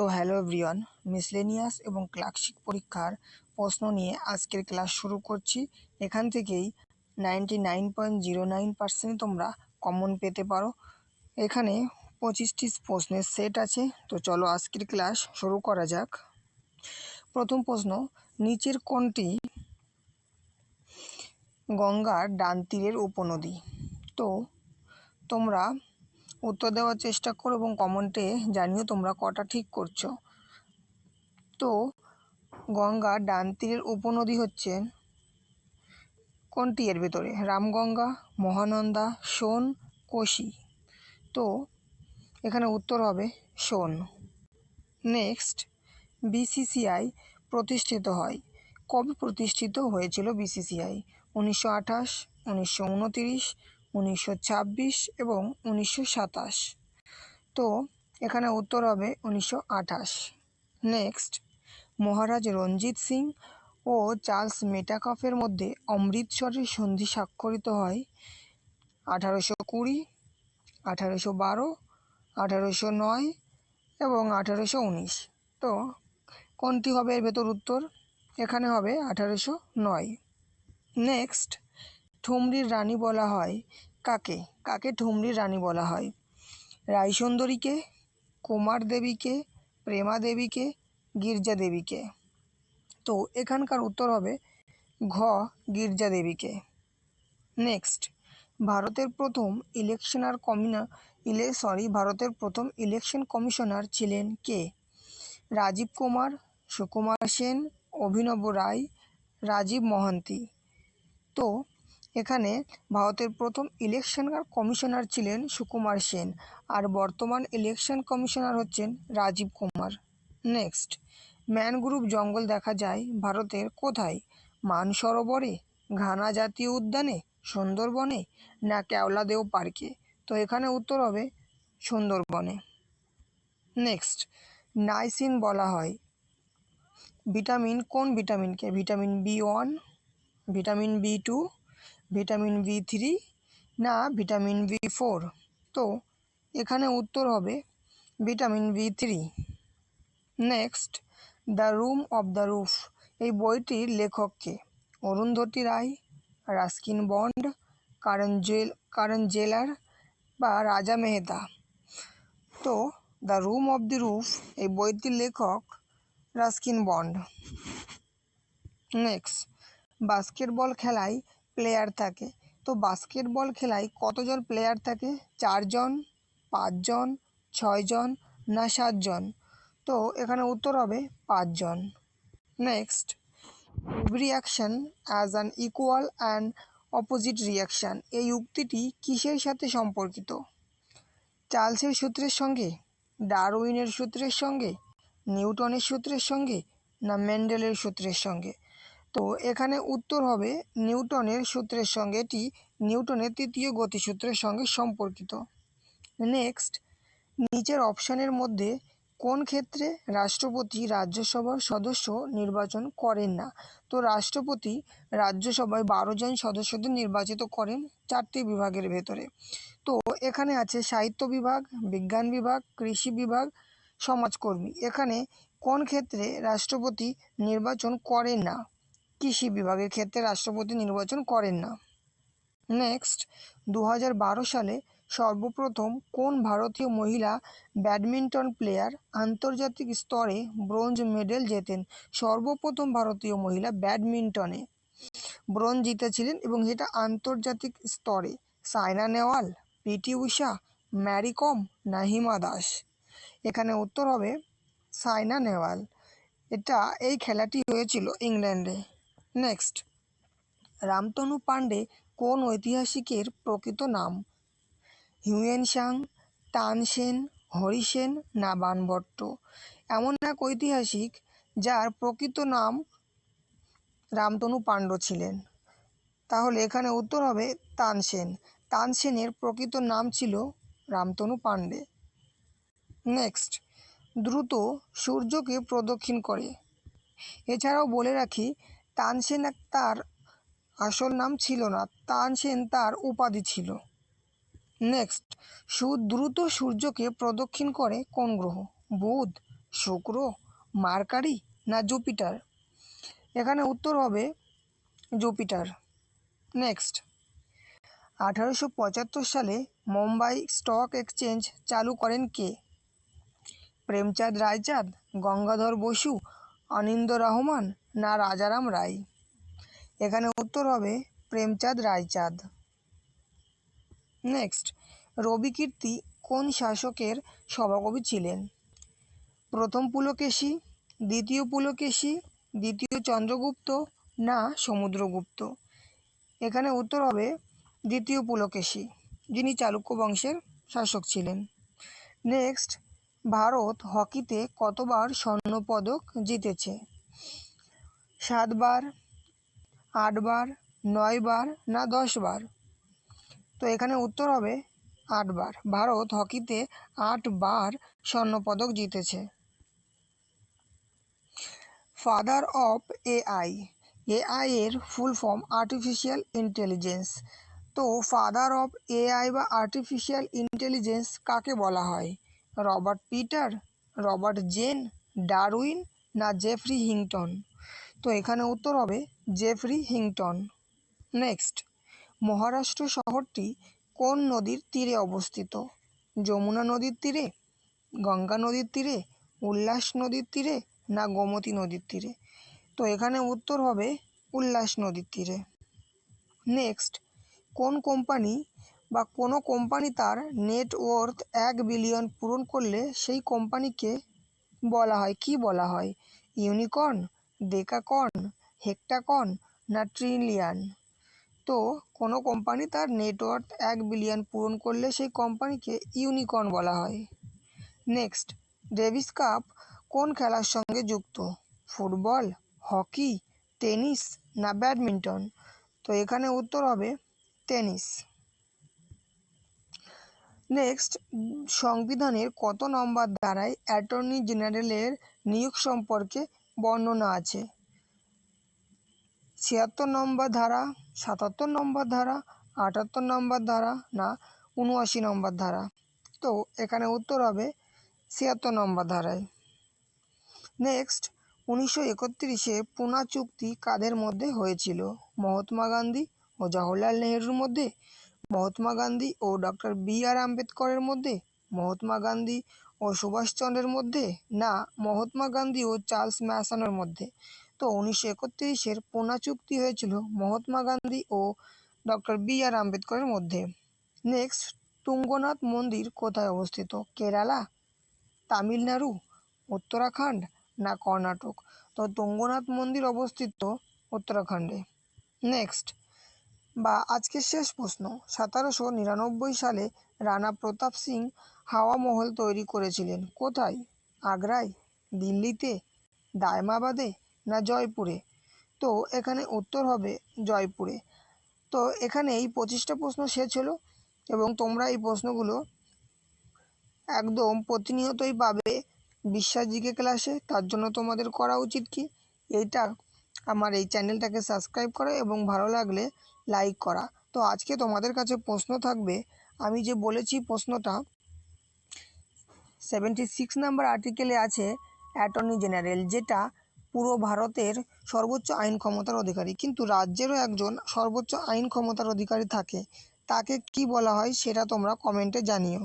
তো hello everyone, miscellaneous এবং clerkship পরীক্ষার প্রশ্ন নিয়ে আজকের ক্লাস শুরু করছি। এখান থেকেই ninety nine point zero nine percent তোমরা কমন পেতে পারো। এখানে পঁচিশটি প্রশ্নের সেট আছে, তো চলো আজকের ক্লাস শুরু করা যাক। প্রথম প্রশ্ন, নিচের কোনটি গঙ্গার ডান তীরের উপনদী? তো তোমরা উত্তর দেওয়ার চেষ্টা করো এবং কমেন্টে জানিও তোমরা কটা ঠিক করছ। তো গঙ্গার ডান তীরের উপনদী হচ্ছে কোনটি এর ভেতরে? রামগঙ্গা, মহানন্দা, সোন, কোশি। তো, এখানে উত্তর হবে সোন। নেক্সট বিসিসিআই প্রতিষ্ঠিত হয়। কবে প্রতিষ্ঠিত হয়েছিল বিসিসিআই উনিশশো আঠাশ, উনিশশো উনতিরিশ উনিশশো ছাব্বিশ এবং উনিশশো সাতাশ। তো, এখানে উত্তর হবে উনিশশো আঠাশ। নেক্সট মহারাজ রঞ্জিত সিং ও চার্লস মেটাকফের মধ্যে অমৃতসরের সন্ধি স্বাক্ষরিত হয় আঠারোশো কুড়ি, আঠারোশো বারো, আঠারোশো নয় এবং আঠারোশো উনিশ। তো, কোনটি হবে এর ভেতর উত্তর? এখানে হবে আঠারোশো নয়। নেক্সট ঠুমরির রানী বলা হয়। কাকে? কাকে ঠুমরির রানী বলা হয়? রায়সুন্দরীকে কুমার দেবীকে প্রেমা দেবীকে গির্জা দেবীকে তো এখানকার উত্তর হবে ঘ গির্জা দেবীকে নেক্সট, ভারতের প্রথম ইলেকশনার কমিনা ইলে, সরি, ভারতের প্রথম ইলেকশন কমিশনার ছিলেন কে? রাজীব কুমার, সুকুমার সেন, অভিনব রায়, রাজীব মহান্তি। তো এখানে ভারতের প্রথম ইলেকশন কমিশনার ছিলেন সুকুমার সেন আর বর্তমান ইলেকশন কমিশনার হচ্ছেন রাজীব কুমার। নেক্সট ম্যানগ্রুভ জঙ্গল দেখা যায় ভারতের কোথায়? মানসরোবরে, ঘানা জাতীয় উদ্যানে, সুন্দরবনে না কেওলাদেও পার্কে তো এখানে উত্তর হবে সুন্দরবনে। নেক্সট নাইসিন বলা হয়। ভিটামিন, কোন ভিটামিনকে? Vitamin B one, vitamin B two vitamin B three না ভিটামিন বি ফোর। তো, এখানে উত্তর হবে vitamin B three. Next, the room of the roof. এই বইটির লেখককে অরুন্ধতী রায়, রাস্কিন বন্ড, কারণ জেল, কারণ জেলার বা রাজা মেহতা। তো, the room of the roof, এই বইটির লেখক রাস্কিন বন্ড। নেক্সট, বাস্কেটবল খেলায় প্লেয়ার থাকে। তো বাস্কেটবল খেলায় কতজন প্লেয়ার থাকে? চারজন, পাঁচজন, ছয়জন না সাতজন? তো এখানে উত্তর হবে পাঁচজন। Next every action as an equal and opposite reaction এই উক্তিটি কিসের সাথে সম্পর্কিত? চার্লসের সূত্রের সঙ্গে, ডারউইনের সূত্রের সঙ্গে, নিউটনের সূত্রের সঙ্গে না মেন্ডেলের সূত্রের সঙ্গে? তো এখানে উত্তর হবে নিউটনের সূত্রের সঙ্গে এটি নিউটনের তৃতীয় গতিসূত্রের সঙ্গে সম্পর্কিত। নেক্সট নিচের অপশানের মধ্যে কোন ক্ষেত্রে রাষ্ট্রপতি রাজ্যসভার সদস্য নির্বাচন করেন না? তো রাষ্ট্রপতি রাজ্যসভায় বারো জন সদস্যদের নির্বাচিত করেন চারটি বিভাগের ভেতরে। তো এখানে আছে সাহিত্য বিভাগ, বিজ্ঞান বিভাগ, কৃষি বিভাগ, সমাজকর্মী। এখানে কোন ক্ষেত্রে রাষ্ট্রপতি নির্বাচন করেন না? কৃষি বিভাগের ক্ষেত্রে রাষ্ট্রপতি নির্বাচন করেন না। নেক্সট দু হাজার বারো সালে সর্বপ্রথম কোন ভারতীয় মহিলা ব্যাডমিন্টন প্লেয়ার আন্তর্জাতিক স্তরে ব্রোঞ্জ মেডেল জেতেন? সর্বপ্রথম ভারতীয় মহিলা ব্যাডমিন্টনে ব্রোঞ্জ জিতেছিলেন এবং এটা আন্তর্জাতিক স্তরে। Saina Nehwal P T, Mary Kom না হিমা দাস। এখানে উত্তর হবে সাইনা নেওয়াল এটা এই খেলাটি হয়েছিল ইংল্যান্ডে। নেক্সট রামতনু পাণ্ডে কোন ঐতিহাসিকের প্রকৃত নাম? হিউয়েন সাং তানসেন হরিসেন না বানভট্ট এমন এক ঐতিহাসিক যার প্রকৃত নাম রামতনু পাণ্ড ছিলেন। তাহলে এখানে উত্তর হবে তানসেন তানসেনের প্রকৃত নাম ছিল রামতনু পাণ্ডে। নেক্সট দ্রুত সূর্যকে প্রদক্ষিণ করে। এছাড়াও বলে রাখি তানসেন তার আসল নাম ছিল না তানসেন তার উপাধি ছিল। নেক্সট দ্রুত সূর্যকে প্রদক্ষিণ করে কোন গ্রহ? বুধ, শুক্র, মার্কারি না জুপিটার? এখানে উত্তর হবে জুপিটার। নেক্সট, আঠারোশো পঁচাত্তর সালে মুম্বাই স্টক এক্সচেঞ্জ চালু করেন কে? প্রেমচাঁদ রায়চাঁদ, গঙ্গাধর বসু অনিন্দ রহমান না রাজারাম রায়। এখানে উত্তর হবে প্রেমচাঁদ রায়চাঁদ। নেক্সট রবিকীর্তি কোন শাসকের সভাকবি ছিলেন? প্রথম পুলকেশী, দ্বিতীয় পুলকেশী, দ্বিতীয় চন্দ্রগুপ্ত না সমুদ্রগুপ্ত? এখানে উত্তর হবে দ্বিতীয় পুলকেশী, যিনি চালুক্য বংশের শাসক ছিলেন। নেক্সট ভারত হকিতে কতবার স্বর্ণপদক জিতেছে? সাতবার, আটবার, নয়বার না দশবার? তো এখানে উত্তর হবে আটবার। ভারত হকিতে আটবার স্বর্ণপদক জিতেছে। ফাদার অফ এআই এআই এর ফুল ফর্ম আর্টিফিশিয়াল ইন্টেলিজেন্স তো ফাদার অফ এআই বা আর্টিফিশিয়াল ইন্টেলিজেন্স কাকে বলা হয়? Robert Peter, Robert Jen, Darwin না জেফরি হিংটন? তো এখানে উত্তর হবে জেফরি হিংটন। নেক্সট, মহারাষ্ট্র শহরটি কোন নদীর তীরে অবস্থিত? যমুনা নদীর তীরে, গঙ্গা নদীর তীরে, উল্লাস নদীর তীরে না গোমতী নদীর তীরে? তো এখানে উত্তর হবে উল্লাস নদীর তীরে। নেক্সট, কোন কোম্পানি বা কোনো কোম্পানি তার নেট ওয়ার্থ এক বিলিয়ন পূরণ করলে সেই কোম্পানিকে বলা হয়, কি বলা হয়? ইউনিকর্ন ডেকাকর্ন হেক্টাকন না ট্রিলিয়ান? তো কোনো কোম্পানি তার নেটওয়ার্থ এক বিলিয়ন পূরণ করলে সেই কোম্পানিকে ইউনিকর্ন বলা হয়। নেক্সট, ডেভিস কাপ কোন খেলার সঙ্গে যুক্ত? ফুটবল, হকি, টেনিস না ব্যাডমিন্টন? তো এখানে উত্তর হবে টেনিস। নেক্সট, সংবিধানের কত নম্বর ধারায় অ্যাটর্নি জেনারেলের নিয়োগ সম্পর্কে বর্ণনা আছে। ছিয়াত্তর নম্বর ধারা, সাতাত্তর নম্বর ধারা, আটাত্তর নম্বর ধারা না উনআশি নম্বর ধারা। তো এখানে উত্তর হবে ছিয়াত্তর নম্বর ধারায়। নেক্সট উনিশশো একত্রিশে পুনা চুক্তি কাদের মধ্যে হয়েছিল? মহাত্মা গান্ধী ও জওহরলাল নেহরুর মধ্যে? মহাত্মা গান্ধী ও ডক্টর বি আর আম্বেদকরের মধ্যে? মহাত্মা গান্ধী ও সুভাষচন্দ্রের মধ্যে না মহাত্মা গান্ধী ও চার্লস ম্যাসনের মধ্যে। তো উনিশশো একত্রিশের পুনা চুক্তি হয়েছিল মহাত্মা গান্ধী ও ডক্টর বি আর আম্বেদকরের মধ্যে। নেক্সট, তুঙ্গনাথ মন্দির কোথায় অবস্থিত? কেরালা, তামিলনাড়ু, উত্তরাখণ্ড না কর্ণাটক? তো তুঙ্গনাথ মন্দির অবস্থিত উত্তরাখণ্ডে। নেক্সট বা আজকের শেষ প্রশ্ন। সতেরোশো নিরানব্বই সালে রানা প্রতাপ সিং হাওয়া মহল তৈরি করেছিলেন। কোথায়? আগ্রায়? দিল্লিতে? দায়মাবাদে? না জয়পুরে? তো এখানে উত্তর হবে জয়পুরে। তো এখানে এই পঁচিশটা প্রশ্ন শেষ হলো এবং তোমরা এই প্রশ্নগুলো একদম প্রতিনিয়তই পাবে বিশ্বাস জিকে ক্লাসে। তার জন্য তোমাদের করা উচিত কি? এইটা আমার এই চ্যানেলটাকে সাবস্ক্রাইব করা এবং ভালো লাগলে লাইক করা। তো আজকে তোমাদের কাছে প্রশ্ন থাকবে, আমি যে বলেছি প্রশ্নটা সেভেন্টি সিক্স নাম্বার আর্টিকেলে আছে অ্যাটর্নি জেনারেল যেটা পুরো ভারতের সর্বোচ্চ আইন ক্ষমতার অধিকারী। কিন্তু রাজ্যেরও একজন সর্বোচ্চ আইন ক্ষমতার অধিকারী থাকে, তাকে কি বলা হয় সেটা তোমরা কমেন্টে জানিও।